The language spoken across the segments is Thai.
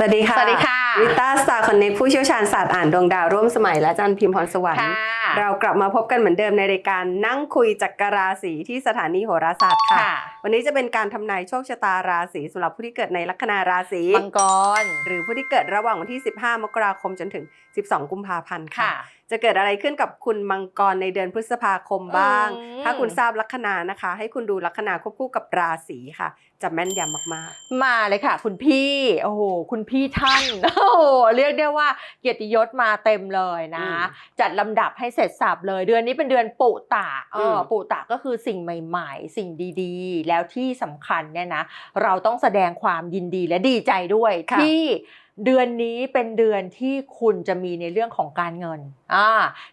สวัสดีค่ะ สวัสดีค่ะ วิต้าสตาร์คอนเน c ผู้เชี่ยวชาญศาสตร์อ่านดวงดาวร่วมสมัยและอาจันพิมพ์พรสวรรค์ค่ะเรากลับมาพบกันเหมือนเดิมในรายการนั่งคุยจักรราศีที่สถานีโหราศาสตร์ค่ะค่ะ วันนี้จะเป็นการทำนายโชคชะตาราศีสำหรับผู้ที่เกิดในลัคนาราศีมังกร หรือผู้ที่เกิดระหว่างวันที่ 15 มกราคมจนถึง 12 กุมภาพันธ์ค่ะค่ะจะเกิดอะไรขึ้นกับคุณมังกรในเดือนพฤษภาคมบ้างอืมถ้าคุณทราบลัคนานะคะ ให้คุณดูลัคนาควบคู่กับราศีค่ะ จะแม่นยำมากมาเลยค่ะ คุณพี่โอ้โหคุณพี่ท่านโอ้โหเรียกได้ว่าเกียรติยศมาเต็มเลยนะอืมจัดลำดับให้เสร็จสับเลย เดือนนี้เป็นเดือนปุตะเออมปุตะก็คือสิ่งใหม่ ๆ สิ่งดีๆ แล้วที่สำคัญเนี่ยนะเราต้องแสดงความยินดีและดีใจด้วยค่ะที่เดือนนี้เป็นเดือนที่คุณจะมีในเรื่องของการเงิน อ่า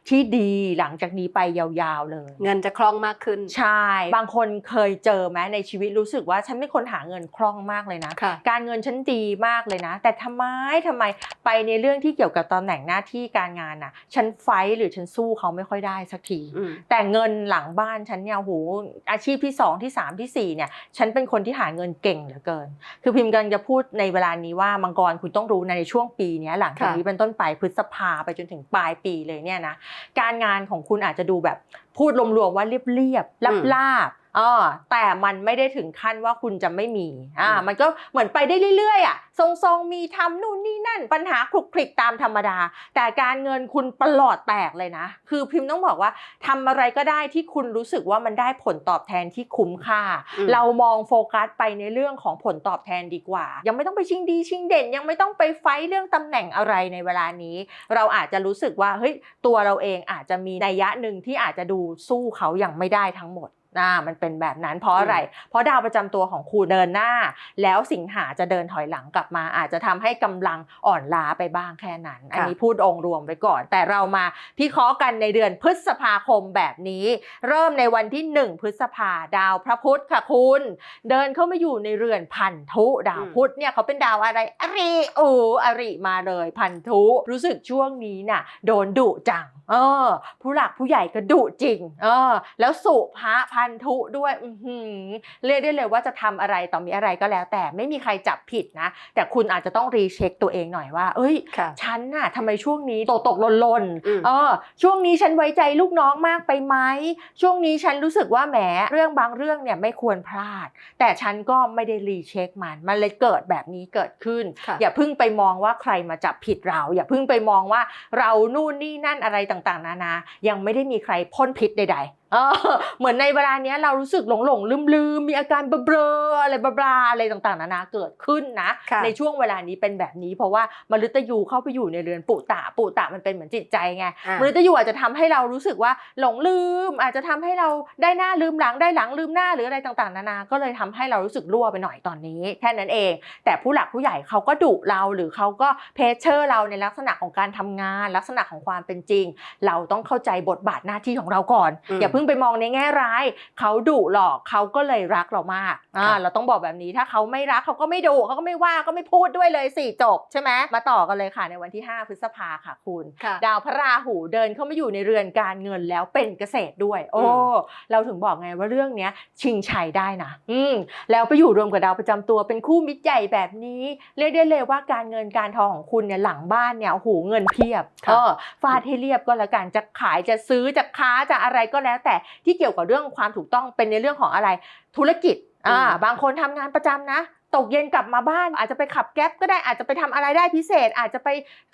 ที่ดีหลังจากนี้ไปยาวๆเลยๆเงินจะคล่องมากขึ้น ใช่ บางคนเคยเจอไหมในชีวิตรู้สึกว่าฉันเป็นคนหาเงินคล่องมากเลยนะ ค่ะ การเงินฉันดีมากเลยนะ แต่ทำไมทำไมไปในเรื่องที่เกี่ยวกับตำแหน่งหน้าที่การงานน่ะ ฉันไฟท์หรือฉันสู้เขาไม่ค่อยได้สักที อืมแต่เงินหลังบ้านฉันเนี่ยโหอาชีพที่2ที่3ที่4เนี่ย ฉันเป็นคนที่หาเงินเก่งเหลือเกิน คือพิมพ์กำลังจะพูดในเวลานี้ว่ามังกรคุณต้องรู้ในช่วงปีเนี้ยหลังจากค่ะนี้เป็นต้นไปพฤษภาไปจนถึงปลายปีเลยเนี่ยนะการงานของคุณอาจจะดูแบบพูดรวมๆว่าเรียบๆลาบๆ อ่าแต่มันไม่ได้ถึงขั้นว่าคุณจะไม่มีอ่าอืมมันก็เหมือนไปได้เรื่อยๆอะทรงๆมีทำนู่นนี่นั่น ปัญหาคลุกคลิกตามธรรมดา แต่การเงินคุณประหลอดแตกเลยนะ คือพิมพ์ต้องบอกว่าทำอะไรก็ได้ที่คุณรู้สึกว่ามันได้ผลตอบแทนที่คุ้มค่าอืมเรามองโฟกัสไปในเรื่องของผลตอบแทนดีกว่า ยังไม่ต้องไปชิงดีชิงเด่น ยังไม่ต้องไปไฟท์เรื่องตำแหน่งอะไรในเวลานี้ เราอาจจะรู้สึกว่าเฮ้ยตัวเราเองอาจจะมีนัยยะหนึ่งที่อาจจะดูสู้เขาอย่างไม่ได้ทั้งหมด นะมันเป็นแบบนั้นเพราะอะไร เพราะดาวประจำตัวของคุณเดินหน้า แล้วสิงหาจะเดินถอยหลังกลับมา อาจจะทำให้กำลังอ่อนล้าไปบ้างแค่นั้น อันนี้พูดองค์รวมไปก่อน แต่เรามาพิเคราะห์กันในเดือนพฤษภาคมแบบนี้ เริ่มในวันที่ 1 พฤษภาดาวพระพุธค่ะคุณ เดินเข้ามาอยู่ในเรือนพันธุดาวอืมพุธเนี่ยเขาเป็นดาวอะไรอริโอ้อริมาเลยพันธุ รู้สึกช่วงนี้น่ะโดนดุจัง เออ ผู้หลักผู้ใหญ่ก็ดุจริง เออ แล้วสุภะพันธุด้วย อือหือเรียกได้เลยว่าจะทำอะไรต่อมีอะไรก็แล้ว แต่ไม่มีใครจับผิดนะ แต่คุณอาจจะต้องรีเช็คตัวเองหน่อยว่า เอ้ยค่ะฉันน่ะทำไมช่วงนี้ตกตกหล่นหล่นอืมเออ ช่วงนี้ฉันไว้ใจลูกน้องมากไปไหม ช่วงนี้ฉันรู้สึกว่าแหมเรื่องบางเรื่องเนี่ยไม่ควรพลาด แต่ฉันก็ไม่ได้รีเช็คมัน มันเลยเกิดแบบนี้เกิดขึ้นค่ะอย่าเพิ่งไปมองว่าใครมาจับผิดเรา อย่าเพิ่งไปมองว่าเรานู่นนี่นั่นอะไรต่างต่างๆ นานา ยังไม่ได้มีใครพ่นพิษใดๆ เออเหมือนในเวลาเนี้ยเรารู้สึกหลงหลงลืมลืมๆมีอาการเบลอๆอะไรบลาๆอะไรต่างๆนานาเกิดขึ้นนะค่ะในช่วงเวลานี้เป็นแบบนี้ เพราะว่ามฤตยูเข้าไปอยู่ในเรือนปุตะปุตะมันเป็นเหมือนจิตใจไงอะมฤตยูอาจจะทำให้เรารู้สึกว่าหลงลืม อาจจะทำให้เราได้หน้าลืมหลังได้หลังลืมหน้าหรืออะไรต่างๆนานาก็เลยทำให้เรารู้สึกรั่วไปหน่อยตอนนี้แค่นั้นเอง แต่ผู้หลักผู้ใหญ่เขาก็ดุเราหรือเขาก็เพชเชอร์เราในลักษณะของการทำงาน ลักษณะของความเป็นจริง เราต้องเข้าใจบทบาทหน้าที่ของเราก่อนอืมอย่าเพิ่งไปมองในแง่ร้าย เขาดุหรอกเขาก็เลยรักเรามากอ่าค่ะเราต้องบอกแบบนี้ถ้าเขาไม่รักเขาก็ไม่ดุเขาก็ไม่ว่าก็ไม่พูดด้วยเลยสิจบใช่ไหมมาต่อกันเลยค่ะในวันที่ 5 พฤษภาค่ะคุณค่ะดาวพระราหูเดินเข้ามาอยู่ในเรือนการเงินแล้วเป็นเกษตรด้วย โอ้อืมเราถึงบอกไงว่าเรื่องเนี้ยชิงชัยได้นะอืมแล้วไปอยู่รวมกับดาวประจำตัวเป็นคู่มิตรใหญ่แบบนี้ เรียกได้เลยว่าการเงินการทองของคุณเนี่ยหลังบ้านเนี่ยโอ้โหเงินเพียบครับเออฟาดให้เรียบก็แล้วกันจะขายจะซื้อจะค้าจะอะไรก็แล้วแต่ที่เกี่ยวกับเรื่องความถูกต้องเป็นในเรื่องของอะไรธุรกิจอ่าอืมบางคนทำงานประจำนะ ตกเย็นกลับมาบ้าน อาจจะไปขับแก๊ปก็ได้อาจจะไปทำอะไรได้พิเศษ อาจจะไป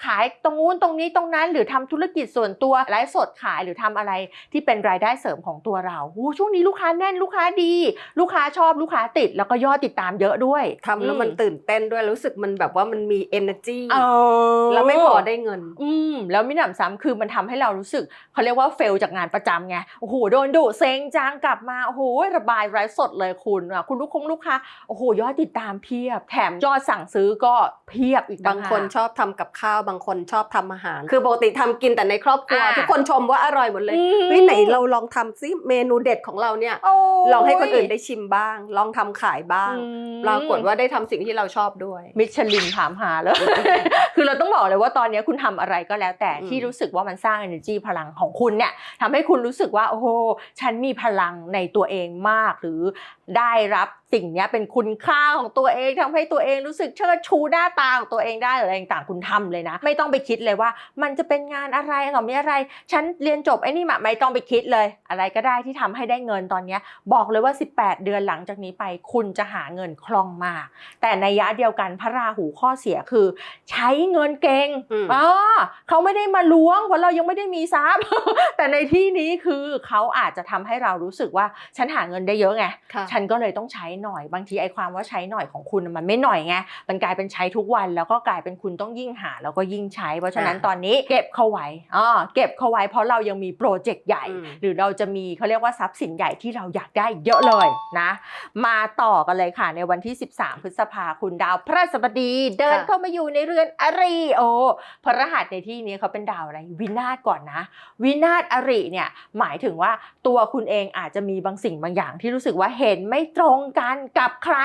ขายตรงนู้นตรงนี้ตรงนั้น หรือทำธุรกิจส่วนตัวไลฟ์สดขายหรือทำอะไรที่เป็นรายได้เสริมของตัวเราโอ้ช่วงนี้ลูกค้าแน่นลูกค้าดี ลูกค้าชอบลูกค้าติด แล้วก็ยอดติดตามเยอะด้วยทำแล้วมันอืตื่นเต้นด้วยรู้สึกมันแบบว่ามันมี energy เออแล้วไม่พอได้เงิน อืมแล้วมิหนำซ้ำคือมันทำให้เรารู้สึกเขาเรียกว่าเฟลจากงานประจำไงโอ้โหโดนดุเซ็งจางกลับมาโอ้โหระบายไร้สดเลยคุณอะคุณลูกคงลูกค้าโอ้โหยอดติดตามเพียบ แถมยอดสั่งซื้อก็เพียบอีกต่บางคนหกชอบทำกับข้าวบางคนชอบทำอาหาร คือปกติทำกินแต่ในครอบครัวอ่าทุกคนชมว่าอร่อยหมดเลยอืมเฮ้ยไหนเราลองทำซิเมนูเด็ดของเราเนี่ยโอ้ยลองให้คนอื่นได้ชิมบ้าง ลองทำขายบ้างอืมปรากฏว่าได้ทำสิ่งที่เราชอบด้วย มิชลินถามหาเลยคือเราต้องบอกเลยว่าตอนนี้คุณทำอะไรก็แล้วแต่อืมที่รู้สึกว่ามันสร้าง energy พลังของคุณเนี่ยทำให้คุณรู้สึกว่าโอ้โหฉันมีพลังในตัวเองมาก หรือได้รับสิ่งเนี้ยเป็นคุณค่าของตัวตัวเองทำให้ตัวเองรู้สึกเชิดชูหน้าตาของตัวเองได้หรืออะไรต่างๆคุณทำเลยนะ ไม่ต้องไปคิดเลยว่า มันจะเป็นงานอะไรหรอมีอะไร ฉันเรียนจบไอ้นี่มาไม่ต้องไปคิดเลย อะไรก็ได้ที่ทำให้ได้เงินตอนเนี้ยบอกเลยว่า 18 เดือนหลังจากนี้ไป คุณจะหาเงินคล่องมาก แต่ในยะเดียวกันพระราหูข้อเสียคือ ใช้เงินเก่งอืมอ๋อเขาไม่ได้มาล้วงเพราะเรายังไม่ได้มีทรัพย์ แต่ในที่นี้คือเขาอาจจะทำให้เรารู้สึกว่าฉันหาเงินได้เยอะไงค่ะฉันก็เลยต้องใช้หน่อยบางทีไอ้ความว่าใช้หน่อยของคุณมันไม่หน่อยไงมันกลายเป็นใช้ทุกวันแล้วก็กลายเป็นคุณต้องยิ่งหาแล้วก็ยิ่งใช้ เพราะฉะนั้นอ่าตอนนี้เก็บเข้าไว้อ่าเก็บเข้าไว้เพราะเรายังมีโปรเจกต์ใหญ่อืมหรือเราจะมีเขาเรียกว่าทรัพย์สินใหญ่ที่เราอยากได้เยอะเลยนะ มาต่อกันเลยค่ะในวันที่ 13 พฤษภาคุณดาวพระราชบดีเดินค่ะเข้ามาอยู่ในเรือนอริโอพระรหัสในที่นี้เขาเป็นดาวอะไรวินาศก่อนนะ วินาศอริเนี่ยหมายถึงว่าตัวคุณเองอาจจะมีบางสิ่งบางอย่างที่รู้สึกว่าเห็นไม่ตรงกันกับใคร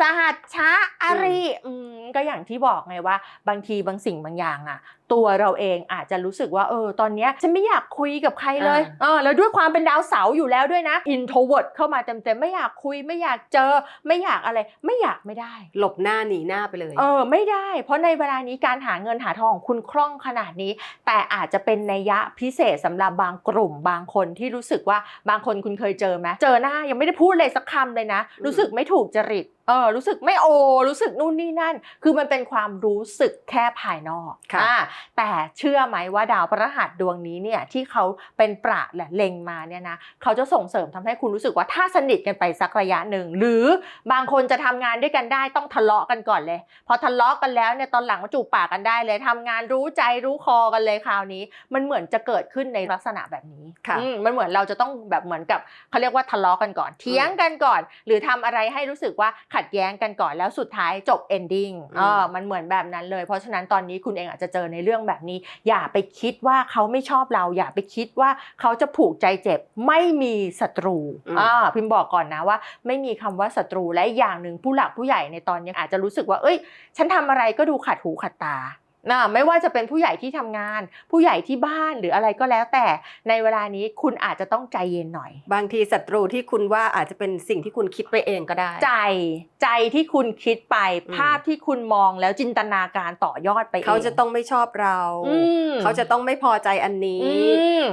สหัชชะอริอก็อย่างที่บอกไงว่า บางทีบางสิ่งบางอย่างอะ ตัวเราเองอาจจะรู้สึกว่าเออตอนเนี้ยฉันไม่อยากคุยกับใครเลยอ่าเออแล้วด้วยความเป็นดาวเสาร์อยู่แล้วด้วยนะ introvert เข้ามาเต็มๆไม่อยากคุยไม่อยากเจอ ไม่อยากอะไรไม่อยากไม่ได้ หลบหน้าหนีหน้าไปเลยเออไม่ได้ เพราะในเวลานี้การหาเงินหาทองของคุณคล่องขนาดนี้ แต่อาจจะเป็นนัยยะพิเศษสำหรับบางกลุ่มบางคนที่รู้สึกว่าบางคนคุณเคยเจอไหมเจอหน้ายังไม่ได้พูดเลยสักคำเลยนะอืมรู้สึกไม่ถูกจริตเออรู้สึกไม่โอ รู้สึกนู่นนี่นั่น คือมันเป็นความรู้สึกแค่ภายนอกค่ะอ่าแต่เชื่อไหมว่าดาวพฤหัสดวงนี้เนี่ยที่เขาเป็นประและเล็งมาเนี่ยนะเขาจะส่งเสริมทำให้คุณรู้สึกว่าถ้าสนิทกันไปสักระยะหนึ่ง หรือบางคนจะทำงานด้วยกันได้ต้องทะเลาะกันก่อนเลย พอทะเลาะกันแล้วเนี่ยตอนหลังมาจูบปากกันได้เลยทำงานรู้ใจรู้คอกันเลยคราวนี้ มันเหมือนจะเกิดขึ้นในลักษณะแบบนี้ค่ะอืมมันเหมือนเราจะต้องแบบเหมือนกับเขาเรียกว่าทะเลาะกันก่อนเถียงกันก่อน หรือทำอะไรให้รู้สึกว่าขัดแย้งกันก่อนแล้วสุดท้ายจบ ending อืมเออมันเหมือนแบบนั้นเลย เพราะฉะนั้นตอนนี้คุณเองอาจจะเจอในเรื่องแบบนี้ อย่าไปคิดว่าเขาไม่ชอบเรา อย่าไปคิดว่าเขาจะผูกใจเจ็บ ไม่มีศัตรูอืมอ่าพิมพ์บอกก่อนนะว่า ไม่มีคำว่าศัตรูและอีกอย่างหนึ่งผู้หลักผู้ใหญ่ในตอนนี้อาจจะรู้สึกว่า เอ้ย ฉันทำอะไรก็ดูขัดหูขัดตา นะไม่ว่าจะเป็นผู้ใหญ่ที่ทำงาน ผู้ใหญ่ที่บ้านหรืออะไรก็แล้ว แต่ในเวลานี้คุณอาจจะต้องใจเย็นหน่อย บางทีศัตรูที่คุณว่าอาจจะเป็นสิ่งที่คุณคิดไปเองก็ได้ ใจใจที่คุณคิดไปอืมภาพที่คุณมองแล้วจินตนาการต่อยอดไปเองเขาจะต้องไม่ชอบเราอืมเขาจะต้องไม่พอใจอันนี้อืม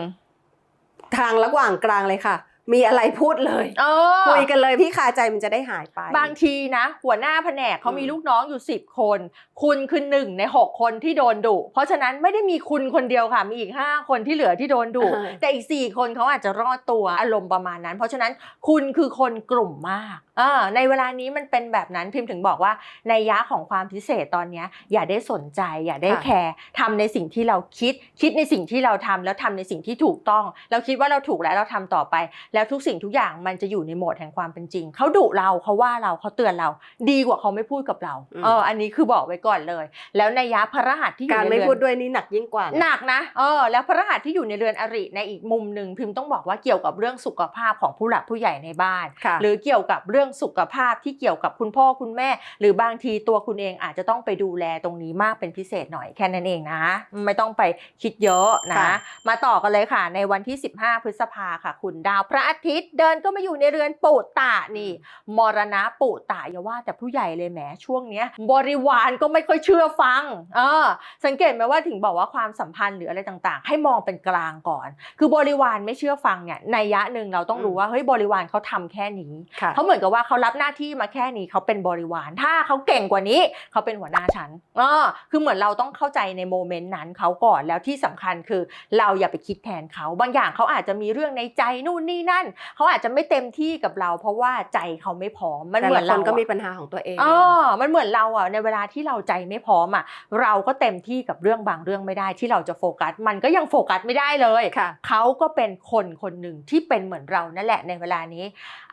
ทางระหว่างกลางเลยค่ะ มีอะไรพูดเลยเออคุยกันเลยพี่คาใจมันจะได้หายไป บางทีนะ หัวหน้าแผนกเขามีอืมลูกน้องอยู่ 10 คน คุณคือหนึ่งใน 6 คนที่โดนดุเพราะฉะนั้นไม่ได้มีคุณคนเดียวค่ะ มีอีก 5 คนที่เหลือที่โดนดุอ่าแต่อีก 4 คนเขาอาจจะรอดตัวอารมณ์ประมาณนั้น เพราะฉะนั้นคุณคือคนกลุ่มมากอ่าในเวลานี้มันเป็นแบบนั้นพิมพ์ถึงบอกว่าในยะของความพิเศษตอนเนี้ยอย่าได้สนใจ อย่าได้ค่ะแคร์ทำในสิ่งที่เราคิด คิดในสิ่งที่เราทำแล้วทำในสิ่งที่ถูกต้อง เราคิดว่าเราถูกแล้วเราทำต่อไปแล้วทุกสิ่งทุกอย่างมันจะอยู่ในโหมดแห่งความเป็นจริง เขาดุเราเขาว่าเราเขาเตือนเรา ดีกว่าเขาไม่พูดกับเราอืมเอออันนี้คือบอกไว้ก่อนเลย แล้วในยะพระรหัสที่อยู่การในไม่เรือนพูดด้วยนี่หนักยิ่งกว่านะหนักนะเออแล้วพระรหัสที่อยู่ในเรือนอริในอีกมุมหนึ่งพิมพ์ต้องบอกว่าเกี่ยวกับเรื่องสุขภาพของผู้หลักผู้ใหญ่ในบ้านค่ะหรือเกี่ยวกับเรื่องสุขภาพที่เกี่ยวกับคุณพ่อคุณแม่ หรือบางทีตัวคุณเองอาจจะต้องไปดูแลตรงนี้มากเป็นพิเศษหน่อยแค่นั้นเองนะ ไม่ต้องไปคิดเยอะนะค่ะมาต่อกันเลยค่ะ ในวันที่ 15 พฤษภาค่ะ คุณดาวพระอาทิตย์เดินก็มาอยู่ในเรือนปุตตะนี่ มรณะปุตตะอย่าว่าแต่ผู้ใหญ่เลยแหมช่วงเนี้ย บริวารก็ไม่ค่อยเชื่อฟัง เออ สังเกตไหมว่าถึงบอกว่าความสัมพันธ์หรืออะไรต่างๆ ให้มองเป็นกลางก่อน คือบริวารไม่เชื่อฟังเนี่ยในยยะหนึ่งเราต้องรู้ว่าเฮ้ยบริวารเขาทำแค่นี้ค่ะเขาเหมือนกับว่าเขารับหน้าที่มาแค่นี้เขาเป็นบริวาร ถ้าเขาเก่งกว่านี้เขาเป็นหัวหน้าฉันอ่าคือเหมือนเราต้องเข้าใจในโมเมนต์นั้นเขาก่อนแล้วที่สำคัญคือเราอย่าไปคิดแทนเขาบางอย่างเขาอาจจะมีเรื่องในใจนู่นนี่นั่นเขาอาจจะไม่เต็มที่กับเรา เพราะว่าใจเขาไม่พร้อมมันแต่เหมือละนคเรานก็มีอะปัญหาของตัวเองอ๋อมันเหมือนเราอะในเวลาที่เราใจไม่พร้อมอะเราก็เต็มที่กับเรื่องบางเรื่องไม่ได้ที่เราจะโฟกัส มันก็ยังโฟกัสไม่ได้เลยค่ะเขาก็เป็นคนคนหนึ่งที่เป็นเหมือนเรานั่นแหละในเวลานี้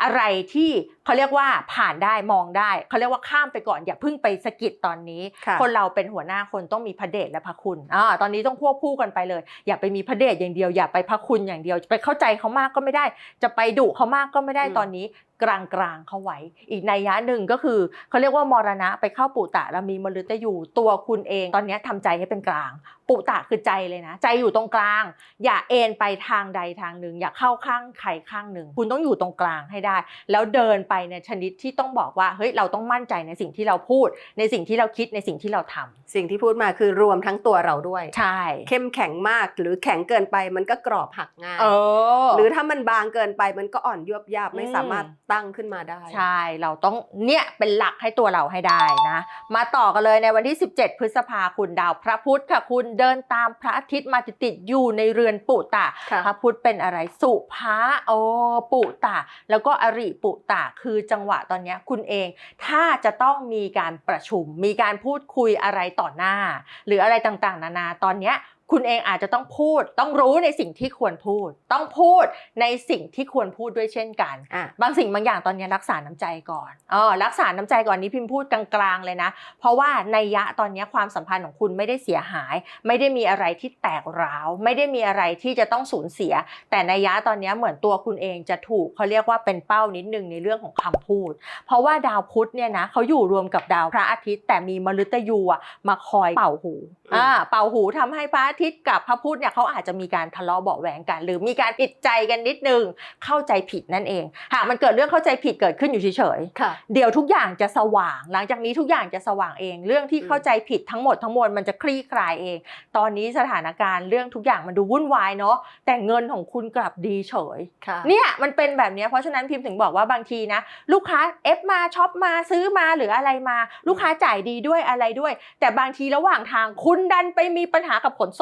อะไรที่เขาเรียกว่าผ่านได้มองได้เขาเรียกว่าข้ามไปก่อนอย่าเพิ่งไปสะกิดตอนนี้ค่ะคนเราเป็นหัวหน้าคนต้องมีพระเดชและพระคุณอ่าตอนนี้ต้องควบคู่กันไปเลย อย่าไปมีพระเดชอย่างเดียวอย่าไปพระคุณอย่างเดียว ไปเข้าใจเขามากก็ไม่ได้จะไปดุเขามากก็ไม่ได้อืมตอนนี้ กลางๆเข้าไว้ อีกนัยยะหนึ่งก็คือเขาเรียกว่ามรณะไปเข้าปุตตะแล้วมีมฤตยูตัวคุณเองตอนเนี้ยทำใจให้เป็นกลาง ปุตตะคือใจเลยนะ ใจอยู่ตรงกลาง อย่าเอ็นไปทางใดทางหนึ่ง อย่าเข้าข้างใครข้างหนึ่ง คุณต้องอยู่ตรงกลางให้ได้ แล้วเดินไปในชนิดที่ต้องบอกว่าเฮ้ยเราต้องมั่นใจในสิ่งที่เราพูด ในสิ่งที่เราคิดในสิ่งที่เราทำสิ่งที่พูดมาคือรวมทั้งตัวเราด้วยใช่เข้มแข็งมากหรือแข็งเกินไปมันก็กรอบหักง่ายเออหรือถ้ามันบางเกินไปมันก็อ่อนยวบยาบไม่อืมสามารถตั้งขึ้นมาได้ ใช่เราต้องเนี่ยเป็นหลักให้ตัวเราให้ได้นะ มาต่อกันเลยในวันที่ 17 พฤษภาคุณดาวพระพุธค่ะคุณเดินตามพระอาทิตย์มาติดๆอยู่ในเรือนปุตตะค่ะพระพุธเป็นอะไรสุภาโอปุตะแล้วก็อริปุตะคือจังหวะตอนเนี้ยคุณเอง ถ้าจะต้องมีการประชุม มีการพูดคุยอะไรต่อหน้า หรืออะไรต่างๆ นานาตอนเนี้ย คุณเองอาจจะต้องพูด ต้องรู้ในสิ่งที่ควรพูด ต้องพูดในสิ่งที่ควรพูดด้วยเช่นกันอะบางสิ่งบางอย่างตอนนี้รักษาน้ำใจก่อนเออรักษาน้ำใจก่อนนี้พิมพ์พูดกลางๆเลยนะ เพราะว่าในยยะตอนนี้ความสัมพันธ์ของคุณไม่ได้เสียหาย ไม่ได้มีอะไรที่แตกร้าว ไม่ได้มีอะไรที่จะต้องสูญเสีย แต่ในยยะตอนนี้เหมือนตัวคุณเองจะถูกเขาเรียกว่าเป็นเป้านิดนึงในเรื่องของคำพูด เพราะว่าดาวพุธเนี่ยนะเขาอยู่รวมกับดาวพระอาทิตย์ แต่มีมฤตยูอะมาคอยเป่าหูอ่าเป่าหูทำให้พระอาทิตย์กับพระพุธเนี่ยเขาอาจจะมีการทะเลาะเบาะแหวงกัน หรือมีการผิดใจกันนิดนึงเข้าใจผิดนั่นเองหากมันเกิดเรื่องเข้าใจผิดเกิดขึ้นอยู่เฉยค่ะๆเดี๋ยวทุกอย่างจะสว่าง หลังจากนี้ทุกอย่างจะสว่างเอง เรื่องที่อืมเข้าใจผิดทั้งหมดทั้งมวลมันจะคลี่คลายเอง ตอนนี้สถานการณ์เรื่องทุกอย่างมันดูวุ่นวายเนาะแต่เงินของคุณกลับดีเฉยค่ะเนี่ยมันเป็นแบบเนี้ยเพราะฉะนั้นพิมพ์ถึงบอกว่าบางทีนะ ลูกค้าเอฟมาช็อปมาซื้อมาหรืออะไรมา ลูกค้าจ่ายดีด้วยอะไรด้วย แต่บางทีระหว่างทางคุณดันไปมีปัญหากับขนส่ง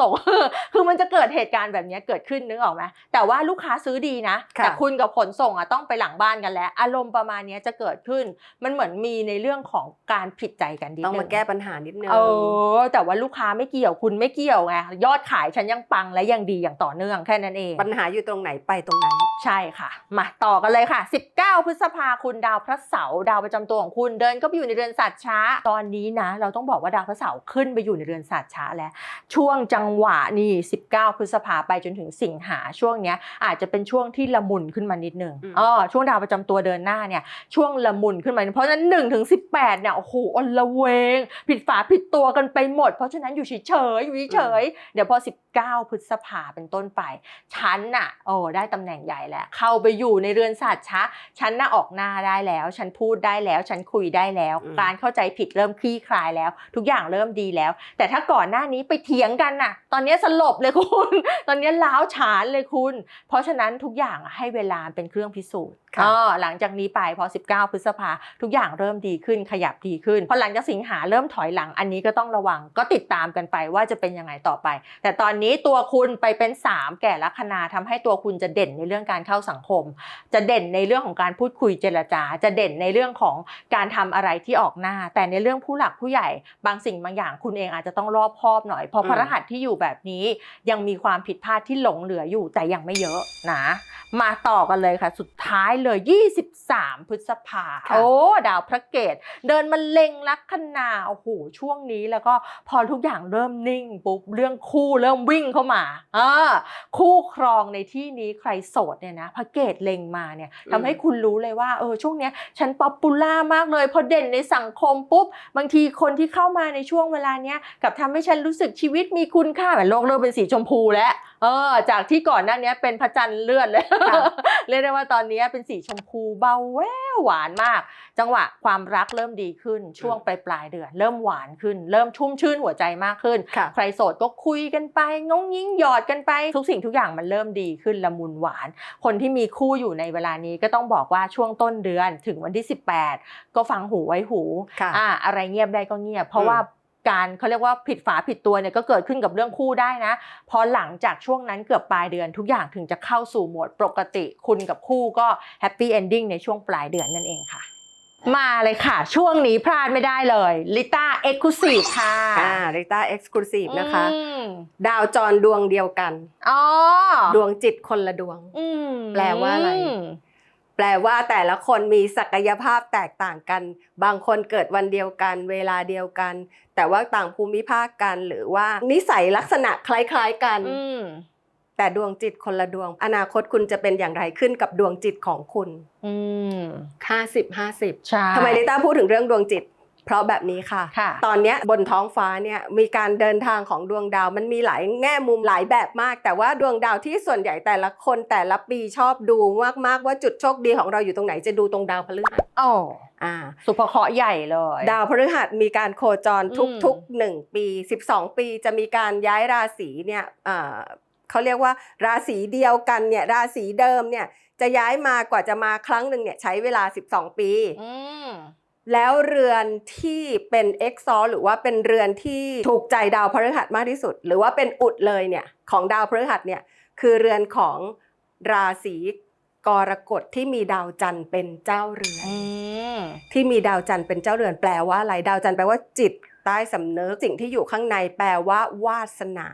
คือมันจะเกิดเหตุการณ์แบบเนี้ยเกิดขึ้นนึกออกไหมแต่ว่าลูกค้าซื้อดีนะค่ะแต่คุณกับขนส่งอะต้องไปหลังบ้านกันแล้ว อารมณ์ประมาณเนี้ยจะเกิดขึ้น มันเหมือนมีในเรื่องของการผิดใจกันนิดนึต้องมาแก้ปัญหานิดนึงเออแต่ว่าลูกค้าไม่เกี่ยวคุณไม่เกี่ยวไงยอดขายฉันยังปังและยังดีอย่างต่อเนื่องแค่นั้นเอง ปัญหาอยู่ตรงไหนไปตรงนั้นใช่ค่ะ มาต่อกันเลยค่ะ 19 พฤษภาคุณดาวพระเสาร์ดาวประจำตัวของคุณเดินก็ไปอยู่ในเรือนสัตว์ช้า ตอนนี้นะ เราต้องบอกว่าดาวพระเสาร์ขึ้นไปอยู่ในเรือนสัตว์ช้าแล้ว ช่วงจังหวะนี่ 19 พฤษภาไปจนถึงสิงหาช่วงเนี้ยอาจจะเป็นช่วงที่ละมุนขึ้นมานิดนึงอืมอ๋อช่วงดาวประจำตัวเดินหน้าเนี่ยช่วงละมุนขึ้นมา เพราะฉะนั้น1ถึง18เนี่ยโอ้โหอนละเวง ผิดฝาผิดตัวกันไปหมด เพราะฉะนั้นอยู่เฉยๆอยู่เฉยๆเดี๋ยวพอ 19 พฤษภาเป็นต้นไป ฉันน่ะโอ้ได้ตำแหน่งใหญ่แล้วเข้าไปอยู่ในเรือนสัตว์ช้าฉันน่ะออกหน้าได้แล้ว ฉันพูดได้แล้ว ฉันคุยได้แล้วอืมการเข้าใจผิดเริ่มคลี่คลายแล้ว ทุกอย่างเริ่มดีแล้ว แต่ถ้าก่อนหน้านี้ไปเถียงกันน่ะ ตอนนี้สลบเลยคุณ ตอนนี้ล้าวฉานเลยคุณ เพราะฉะนั้นทุกอย่างอะให้เวลาเป็นเครื่องพิสูจน์ค่ะอ๋อหลังจากนี้ไปพอ 19 พฤษภาทุกอย่างเริ่มดีขึ้นขยับดีขึ้น พอหลังจากสิงหาเริ่มถอยหลังอันนี้ก็ต้องระวังก็ติดตามกันไปว่าจะเป็นยังไงต่อไป แต่ตอนนี้ตัวคุณไปเป็น 3 แก่ลัคนาทำให้ตัวคุณจะเด่นในเรื่องการเข้าสังคม จะเด่นในเรื่องของการพูดคุยเจรจา จะเด่นในเรื่องของการทำอะไรที่ออกหน้า แต่ในเรื่องผู้หลักผู้ใหญ่ บางสิ่งบางอย่างคุณเองอาจจะต้องรอบคอบหน่อยเพราะอืมพระรหัสที่อยู่แบบนี้ ยังมีความผิดพลาดที่หลงเหลืออยู่แต่ยังไม่เยอะนะ มาต่อกันเลยค่ะ สุดท้ายเลย 23 พฤษภาค่ะโอ้ดาวพระเกต เดินมาเล็งลัคนาโอ้โหช่วงนี้แล้วก็พอทุกอย่างเริ่มนิ่งปุ๊บเรื่องคู่เริ่มวิ่งเข้ามาอ่าคู่ครองในที่นี้ใครโสดเนี่ยนะพระเกตเล็งมาเนี่ยทำให้คุณรู้เลยว่าเออช่วงเนี้ยฉันป๊อปปูล่ามากเลยพอเด่นในสังคมปุ๊บบางทีคนที่เข้ามาในช่วงเวลาเนี้ยกลับทำให้ฉันรู้สึกชีวิตมีคุณค่าแบบโลกเริ่มเป็นสีชมพูแล้วเออ จากที่ก่อนหน้านี้เป็นพระจันทร์เลือดเลยค่ะเรียกได้ว่าตอนนี้เป็นสีชมพูเบาแววหวานมาก จังหวะความรักเริ่มดีขึ้นช่วงปลายปลายๆเดือนเริ่มหวานขึ้น เริ่มชุ่มชื่นหัวใจมากขึ้นค่ะใครโสดก็คุยกันไปงงยิงหยอดกันไป ทุกสิ่งทุกอย่างมันเริ่มดีขึ้นละมุนหวาน คนที่มีคู่อยู่ในเวลานี้ก็ต้องบอกว่าช่วงต้นเดือนถึงวันที่ 18 ก็ฟังหูไว้หูค่ะอ่าอะไรเงียบได้ก็เงียบ เพราะอืมว่า การเขาเรียกว่าผิดฝาผิดตัวเนี่ยก็เกิดขึ้นกับเรื่องคู่ได้นะ พอหลังจากช่วงนั้นเกือบปลายเดือนทุกอย่างถึงจะเข้าสู่โหมดปกติคุณกับคู่ก็แฮปปี้เอนดิ้งในช่วงปลายเดือนนั่นเองค่ะ มาเลยค่ะ ช่วงนี้พลาดไม่ได้เลยลิต้าเอ็กซ์คลูซีฟค่ะอ่าริต้าเอ็กซ์คลูซีฟนะคะ อืมดาวจรดวงเดียวกัน อ๋อดวงจิตคนละดวง อืมแปลว่าอะไร แปลว่าแต่ละคนมีศักยภาพแตกต่างกัน บางคนเกิดวันเดียวกัน เวลาเดียวกัน แต่ว่าต่างภูมิภาคกันหรือว่านิสัยลักษณะคล้าย ๆกันอืมแต่ดวงจิตคนละดวง อนาคตคุณจะเป็นอย่างไรขึ้นกับดวงจิตของคุณอืม50 50ใช่ทำไมลิต้าพูดถึงเรื่องดวงจิต เพราะแบบนี้ค่ะค่ะตอนเนี้ยบนท้องฟ้าเนี่ยมีการเดินทางของดวงดาว มันมีหลายแง่มุมหลายแบบมาก แต่ว่าดวงดาวที่ส่วนใหญ่แต่ละคนแต่ละปีชอบดูมากๆว่าจุดโชคดีของเราอยู่ตรงไหนจะดูตรงดาวพฤหัสโอ้อ่าสุภเคราะห์ใหญ่เลย ดาวพฤหัสมีการโคจรอืมทุกๆหนึ่งปี 12 ปีจะมีการย้ายราศีเนี่ยอ่าเขาเรียกว่าราศีเดียวกันเนี่ยราศีเดิมเนี่ยจะย้ายมากว่าจะมาครั้งหนึ่งเนี่ยใช้เวลา 12 ปีอืม แล้วเรือนที่เป็นเอ็กซอหรือว่าเป็นเรือนที่ถูกใจดาวพฤหัสมากที่สุด หรือว่าเป็นอุดเลยเนี่ยของดาวพฤหัสเนี่ยคือเรือนของราศีกรกฎที่มีดาวจันทร์เป็นเจ้าเรือนอืมที่มีดาวจันทร์เป็นเจ้าเรือนแปลว่าอะไรดาวจันทร์แปลว่าจิต ใต้สำนึกสิ่งที่อยู่ข้างในแปลว่าวาสนา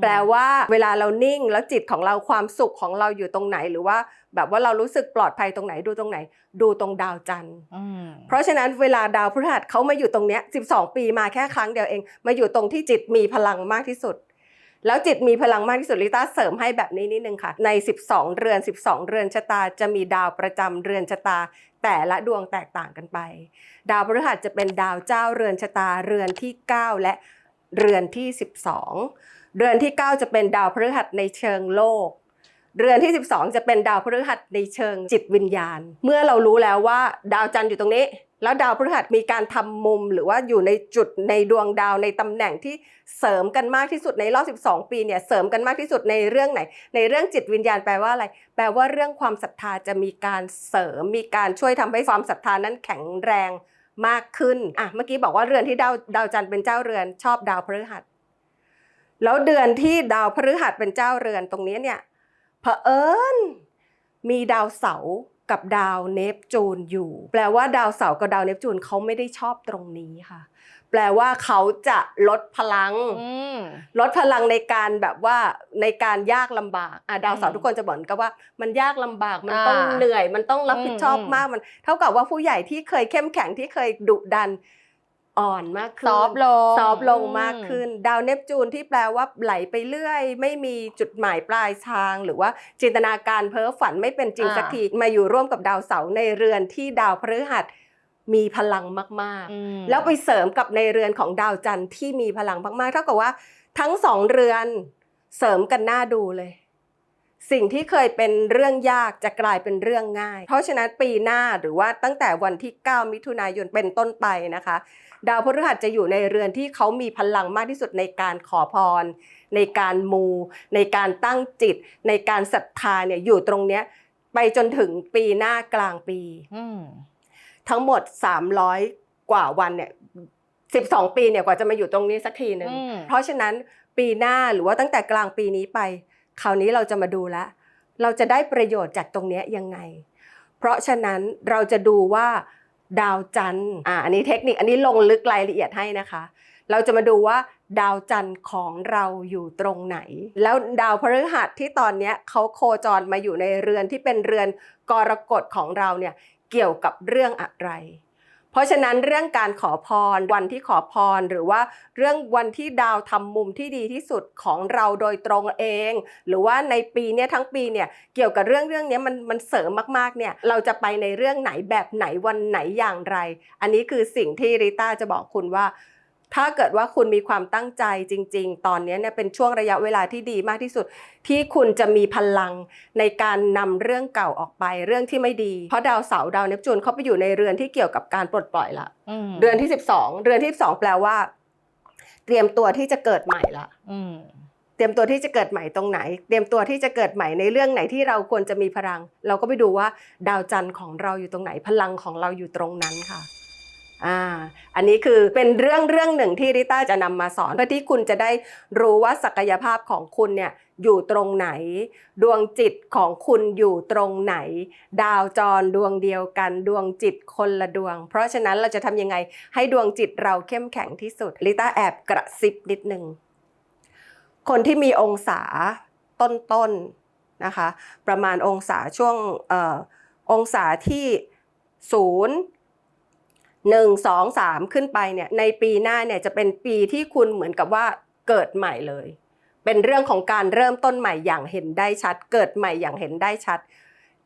แปลว่าเวลาเรานิ่งแล้วจิตของเราความสุขของเราอยู่ตรงไหน หรือว่าแบบว่าเรารู้สึกปลอดภัยตรงไหนดูตรงไหน ดูตรงดาวจันทร์อืมเพราะฉะนั้นเวลาดาวพฤหัสเขามาอยู่ตรงเนี้ย12 ปีมาแค่ครั้งเดียวเอง มาอยู่ตรงที่จิตมีพลังมากที่สุด แล้วจิตมีพลังมากที่สุดลิต้าเสริมให้แบบนี้นิดนึงค่ะ ใน 12 เรือน 12 เรือนชะตาจะมีดาวประจำเรือนชะตา แต่ละดวงแตกต่างกันไป ดาวพฤหัสจะเป็นดาวเจ้าเรือนชะตาเรือนที่ 9 และเรือนที่ 12 เรือนที่ 9 จะเป็นดาวพฤหัสในเชิงโลก เรือนที่ 12 จะเป็นดาวพฤหัสในเชิงจิตวิญญาณ เมื่อเรารู้แล้วว่า ดาวจันทร์อยู่ตรงนี้ แล้วดาวพฤหัสมีการทำมุมหรือว่าอยู่ในจุดในดวงดาวในตำแหน่งที่เสริมกันมากที่สุดในรอบ 12 ปีเนี่ยเสริมกันมากที่สุดในเรื่องไหน ในเรื่องจิตวิญญาณแปลว่าอะไร แปลว่าเรื่องความศรัทธาจะมีการเสริม มีการช่วยทำให้ความศรัทธานั้นแข็งแรงมากขึ้นอะเมื่อกี้บอกว่าเรือนที่ดาวดาวจันทร์เป็นเจ้าเรือนชอบดาวพฤหัส แล้วเดือนที่ดาวพฤหัสเป็นเจ้าเรือนตรงนี้เนี่ยเผอิญมีดาวเสาร์ กับดาวเนปจูนอยู่ แปลว่าดาวเสาร์กับดาวเนปจูนเขาไม่ได้ชอบตรงนี้ค่ะ แปลว่าเขาจะลดพลังอืมลดพลังในการแบบว่าในการยากลำบากอะดาวเสาร์อืมทุกคนจะบอกกันว่า มันยากลำบากมันอ่าต้องเหนื่อย มันต้องรับผิดชอบอืมมากมัน เท่ากับว่าผู้ใหญ่ที่เคยเข้มแข็งที่เคยดุดัน อ่อนมากขึ้นซอฟต์ลงซอฟต์ลงมากขึ้น ดาวเนปจูนที่แปลว่าไหลไปเรื่อย ไม่มีจุดหมายปลายทาง หรือว่าจินตนาการเพ้อฝันไม่เป็นจริงอ่าสักทีมาอยู่ร่วมกับดาวเสาร์ในเรือนที่ดาวพฤหัสมีพลังมากๆอืมแล้วไปเสริมกับในเรือนของดาวจันทร์ที่มีพลังมากๆ เท่ากับว่าทั้งสองเรือนเสริมกันหน้าดูเลย สิ่งที่เคยเป็นเรื่องยากจะกลายเป็นเรื่องง่าย เพราะฉะนั้นปีหน้าหรือว่าตั้งแต่วันที่ 9 มิถุนายนเป็นต้นไปนะคะ ดาวพฤหัสจะอยู่ในเรือนที่เขามีพลังมากที่สุดในการขอพร ในการมู ในการตั้งจิต ในการศรัทธาเนี่ยอยู่ตรงเนี้ยไปจนถึงปีหน้ากลางปีอืมทั้งหมด 300 กว่าวันเนี่ย12 ปีเนี่ยกว่าจะมาอยู่ตรงนี้สักทีหนึ่งอืมเพราะฉะนั้นปีหน้าหรือว่าตั้งแต่กลางปีนี้ไป คราวนี้เราจะมาดูแล้วเราจะได้ประโยชน์จากตรงนี้ยังไง เพราะฉะนั้นเราจะดูว่าดาวจันทร์อ่าอันนี้เทคนิคอันนี้ลงลึกรายละเอียดให้นะคะ เราจะมาดูว่าดาวจันทร์ของเราอยู่ตรงไหน แล้วดาวพฤหัสที่ตอนนี้เขาโคจรมาอยู่ในเรือนที่เป็นเรือนกรกฎของเราเนี่ยเกี่ยวกับเรื่องอะไร เพราะฉะนั้นเรื่องการขอพรวันที่ขอพรหรือว่าเรื่องวันที่ดาวทำมุมที่ดีที่สุดของเราโดยตรงเอง หรือว่าในปีนี้ทั้งปีเนี่ยเกี่ยวกับเรื่องเรื่องนี้มันมันเสริมมากๆเนี่ยเราจะไปในเรื่องไหนแบบไหนวันไหนอย่างไร อันนี้คือสิ่งที่ริต้าจะบอกคุณว่า ถ้าเกิดว่าคุณมีความตั้งใจจริง ๆ ตอนนี้เนี่ยเป็นช่วงระยะเวลาที่ดีมากที่สุด ที่คุณจะมีพลังในการนำเรื่องเก่าออกไปเรื่องที่ไม่ดี เพราะดาวเสาร์ดาวเนปจูนเขาไปอยู่ในเรือนที่เกี่ยวกับการปลดปล่อยละมเรือนที่ 12 เรือนที่ 12 แปลว่า เตรียมตัวที่จะเกิดใหม่ละอืมเตรียมตัวที่จะเกิดใหม่ตรงไหน เตรียมตัวที่จะเกิดใหม่ในเรื่องไหนที่เราควรจะมีพลัง เราก็ไปดูว่าดาวจันทร์ของเราอยู่ตรงไหนพลังของเราอยู่ตรงนั้นค่ะ อ่าอันนี้คือเป็นเรื่องเรื่องหนึ่งที่ริต้าจะนำมาสอนเพื่อที่คุณจะได้รู้ว่าศักยภาพของคุณเนี่ยอยู่ตรงไหน ดวงจิตของคุณอยู่ตรงไหน ดาวจรดวงเดียวกัน ดวงจิตคนละดวง เพราะฉะนั้นเราจะทำยังไงให้ดวงจิตเราเข้มแข็งที่สุดลิต้าแอบกระซิบนิดนึงคนที่มีองศาต้นๆนะคะ ประมาณองศาช่วงออองศาที่ศูนย์ หนึ่งสองสามขึ้นไปเนี่ยในปีหน้าเนี่ยจะเป็นปีที่คุณเหมือนกับว่าเกิดใหม่เลยเเป็นเรื่องของการเริ่มต้นใหม่อย่างเห็นได้ชัด เกิดใหม่อย่างเห็นได้ชัด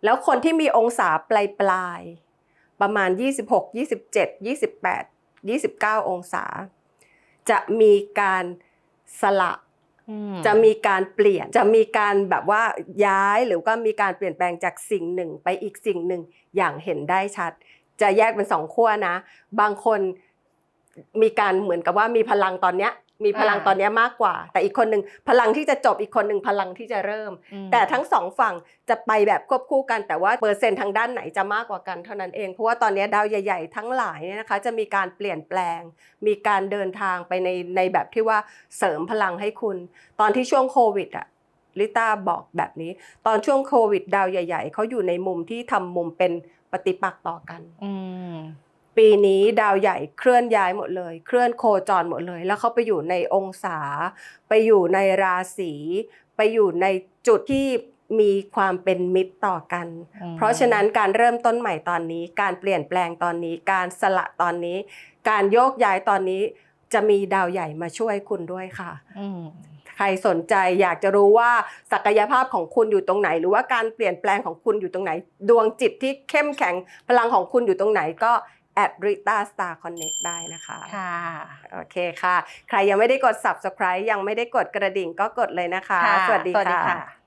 แล้วคนที่มีองศาปลายปลายๆประมาณ 26 27 28 29 องศา จะมีการสละอืมจะมีการเปลี่ยนจะมีการแบบว่าย้ายหรือก็มีการเปลี่ยนแปลงจากสิ่งหนึ่งไปอีกสิ่งหนึ่งอย่างเห็นได้ชัด จะแยกเป็นสองขั้วนะ บางคนมีการเหมือนกับว่ามีพลังตอนเนี้ยมีพลังตอนเนี้ยมากกว่า แต่อีกคนหนึ่งพลังที่จะจบอีกคนหนึ่งพลังที่จะเริ่มอืมแต่ทั้งสองฝั่งจะไปแบบควบคู่กัน แต่ว่าเปอร์เซ็นต์ทางด้านไหนจะมากกว่ากันเท่านั้นเอง เพราะว่าตอนนี้ดาวใหญ่ ๆ ทั้งหลายเนี่ยนะคะจะมีการเปลี่ยนแปลง มีการเดินทางไปในในแบบที่ว่าเสริมพลังให้คุณ ตอนที่ช่วงโควิดอะลิต้าบอกแบบนี้ ตอนช่วงโควิดดาวใหญ่ ๆเขาอยู่ในมุมที่ทำมุมเป็น ปฏิปักษ์ต่อกันอืมปีนี้ดาวใหญ่เคลื่อนย้ายหมดเลย เคลื่อนโคจรหมดเลย แล้วเขาไปอยู่ในองศา ไปอยู่ในราศีไปอยู่ในจุดที่มีความเป็นมิตรต่อกันอืมเพราะฉะนั้นการเริ่มต้นใหม่ตอนนี้ การเปลี่ยนแปลงตอนนี้ การสละตอนนี้ การโยกย้ายตอนนี้จะมีดาวใหญ่มาช่วยคุณด้วยค่ะอืมใค รสนใจ อยากจะรู้ว่าศักยภาพของคุณอยู่ตรงไหน หรือว่าการเปลี่ยนแปลงของคุณอยู่ตรงไหน ดวงจิตที่เข้มแข็งพลังของคุณอยู่ตรงไหนก็แอดริต้าสตาร์คอนเน็กได้นะคะ ค่ะ โอเคค่ะ ใครยังไม่ได้กด subscribe ยังไม่ได้กดกระดิ่งก็กดเลยนะคะค่ะสวัสดีสวัสดีค่ะค่ะ